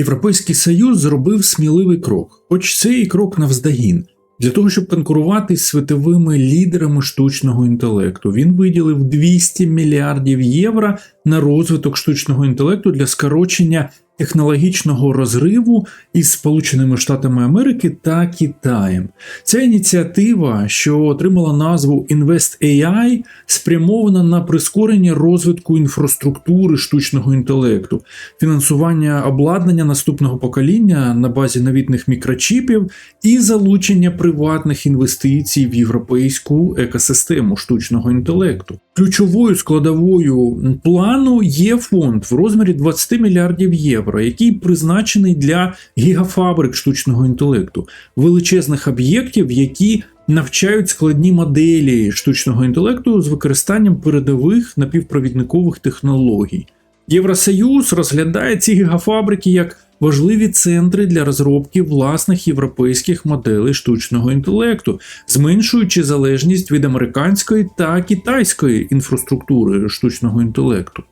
Європейський Союз зробив сміливий крок, хоч це і крок навздогін. Для того, щоб конкурувати з світовими лідерами штучного інтелекту, він виділив 200 мільярдів євро на розвиток штучного інтелекту для скорочення технологічного розриву із Сполученими Штатами Америки та Китаєм. Ця ініціатива, що отримала назву InvestAI, спрямована на прискорення розвитку інфраструктури штучного інтелекту, фінансування обладнання наступного покоління на базі новітних мікрочіпів і залучення приватних інвестицій в європейську екосистему штучного інтелекту. Ключовою складовою плану є фонд в розмірі 20 мільярдів євро, який призначений для гігафабрик штучного інтелекту, величезних об'єктів, які навчають складні моделі штучного інтелекту з використанням передових напівпровідникових технологій. Євросоюз розглядає ці гігафабрики як важливі центри для розробки власних європейських моделей штучного інтелекту, зменшуючи залежність від американської та китайської інфраструктури штучного інтелекту.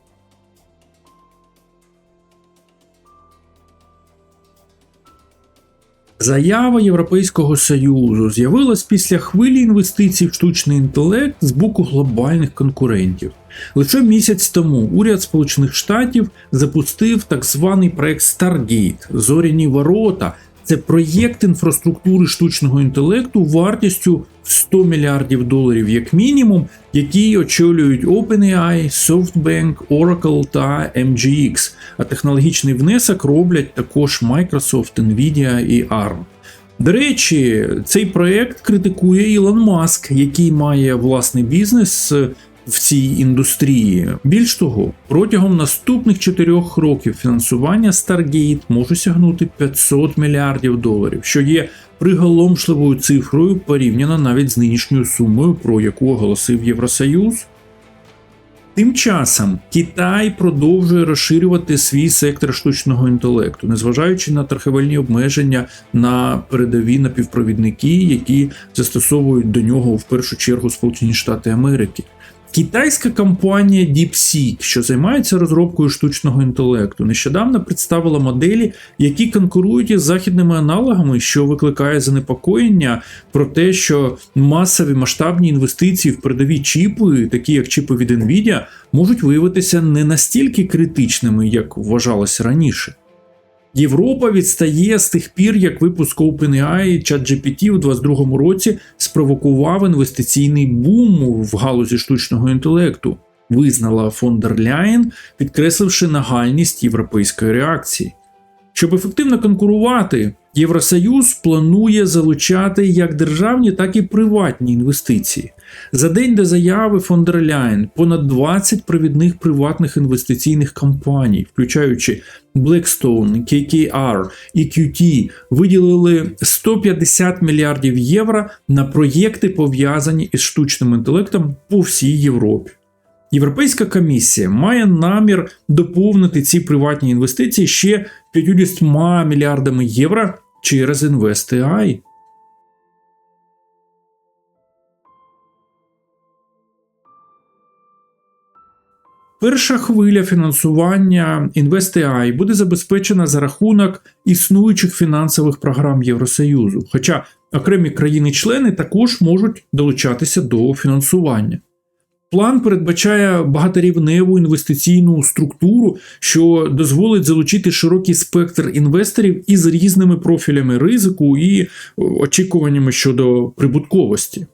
Заява Європейського Союзу з'явилась після хвилі інвестицій в штучний інтелект з боку глобальних конкурентів. Лише місяць тому уряд Сполучених Штатів запустив так званий проект Stargate Зоряні ворота. Це проєкт інфраструктури штучного інтелекту вартістю в 100 мільярдів доларів як мінімум, який очолюють OpenAI, SoftBank, Oracle та MGX. А технологічний внесок роблять також Microsoft, Nvidia і ARM. До речі, цей проект критикує Ілон Маск, який має власний бізнес в цій індустрії. Більш того, протягом наступних чотирьох років фінансування Stargate може сягнути 500 мільярдів доларів, що є приголомшливою цифрою порівняно навіть з нинішньою сумою, про яку оголосив Євросоюз. Тим часом Китай продовжує розширювати свій сектор штучного інтелекту, незважаючи на торговельні обмеження на передові напівпровідники, які застосовують до нього в першу чергу Сполучені Штати Америки. Китайська компанія DeepSeek, що займається розробкою штучного інтелекту, нещодавно представила моделі, які конкурують із західними аналогами, що викликає занепокоєння про те, що масові масштабні інвестиції в передові чіпи, такі як чіпи від Nvidia, можуть виявитися не настільки критичними, як вважалося раніше. Європа відстає з тих пір, як випуск OpenAI ChatGPT у 2022 році спровокував інвестиційний бум в галузі штучного інтелекту, визнала фон дер Ляєн, підкресливши нагальність європейської реакції. Щоб ефективно конкурувати, Євросоюз планує залучати як державні, так і приватні інвестиції. За день до заяви фон дер Ляєн понад 20 провідних приватних інвестиційних компаній, включаючи Blackstone, KKR і QT, виділили 150 мільярдів євро на проєкти, пов'язані із штучним інтелектом по всій Європі. Європейська комісія має намір доповнити ці приватні інвестиції ще 50 мільярдами євро через InvestAI. Перша хвиля фінансування InvestAI буде забезпечена за рахунок існуючих фінансових програм Євросоюзу, хоча окремі країни-члени також можуть долучатися до фінансування. План передбачає багаторівневу інвестиційну структуру, що дозволить залучити широкий спектр інвесторів із різними профілями ризику і очікуваннями щодо прибутковості.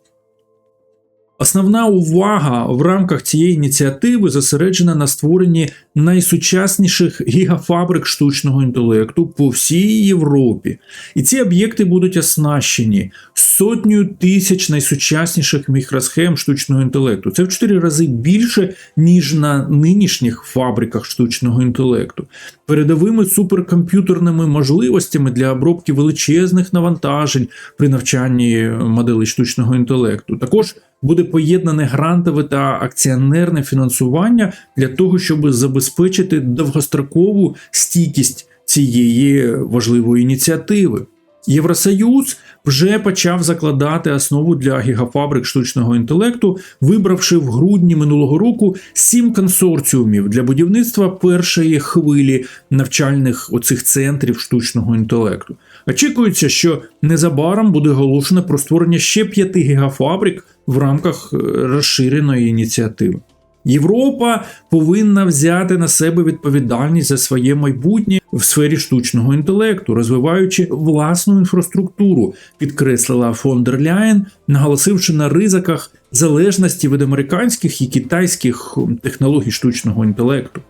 Основна увага в рамках цієї ініціативи зосереджена на створенні найсучасніших гігафабрик штучного інтелекту по всій Європі. І ці об'єкти будуть оснащені сотнею тисяч найсучасніших мікросхем штучного інтелекту. Це в 4 рази більше, ніж на нинішніх фабриках штучного інтелекту, передовими суперкомп'ютерними можливостями для обробки величезних навантажень при навчанні моделей штучного інтелекту. Також буде поєднане грантове та акціонерне фінансування для того, щоб забезпечити довгострокову стійкість цієї важливої ініціативи. Євросоюз вже почав закладати основу для гігафабрик штучного інтелекту, вибравши в грудні минулого року сім консорціумів для будівництва першої хвилі навчальних оцих центрів штучного інтелекту. Очікується, що незабаром буде оголошено про створення ще п'яти гігафабрик в рамках е, розширеної ініціативи. Європа повинна взяти на себе відповідальність за своє майбутнє в сфері штучного інтелекту, розвиваючи власну інфраструктуру, підкреслила фон дер Ляєн, наголосивши на ризиках залежності від американських і китайських технологій штучного інтелекту.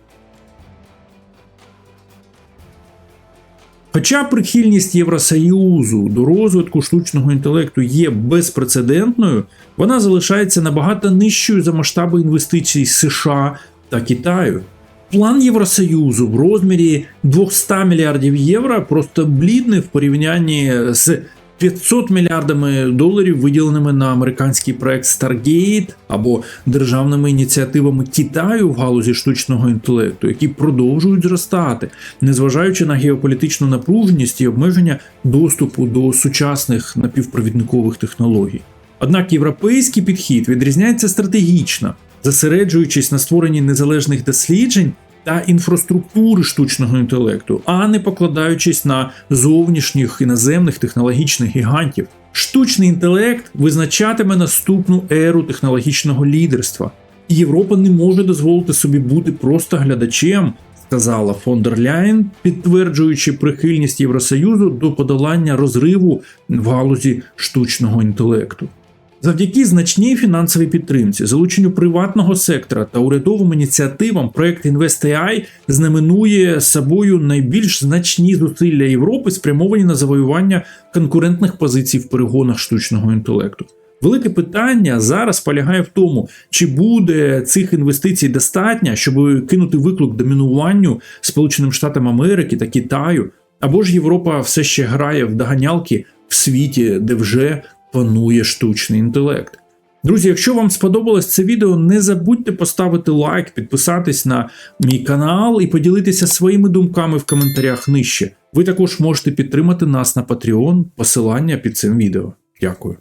Хоча прихильність Євросоюзу до розвитку штучного інтелекту є безпрецедентною, вона залишається набагато нижчою за масштаби інвестицій США та Китаю. План Євросоюзу в розмірі 200 мільярдів євро просто блідний в порівнянні з 500 мільярдами доларів, виділеними на американський проект Stargate або державними ініціативами Китаю в галузі штучного інтелекту, які продовжують зростати, незважаючи на геополітичну напруженість і обмеження доступу до сучасних напівпровідникових технологій. Однак європейський підхід відрізняється стратегічно, зосереджуючись на створенні незалежних досліджень та інфраструктури штучного інтелекту, а не покладаючись на зовнішніх іноземних технологічних гігантів. Штучний інтелект визначатиме наступну еру технологічного лідерства, Європа не може дозволити собі бути просто глядачем. Сказала фон дер Ляєн, підтверджуючи прихильність Євросоюзу до подолання розриву в галузі штучного інтелекту. Завдяки значній фінансовій підтримці, залученню приватного сектора та урядовим ініціативам, проект InvestAI знаменує собою найбільш значні зусилля Європи, спрямовані на завоювання конкурентних позицій в перегонах штучного інтелекту. Велике питання зараз полягає в тому, чи буде цих інвестицій достатньо, щоб кинути виклик домінуванню Сполученим Штатам Америки та Китаю, або ж Європа все ще грає в доганялки в світі, де вже панує штучний інтелект. Друзі, якщо вам сподобалось це відео, не забудьте поставити лайк, підписатись на мій канал і поділитися своїми думками в коментарях нижче. Ви також можете підтримати нас на Patreon, посилання під цим відео. Дякую.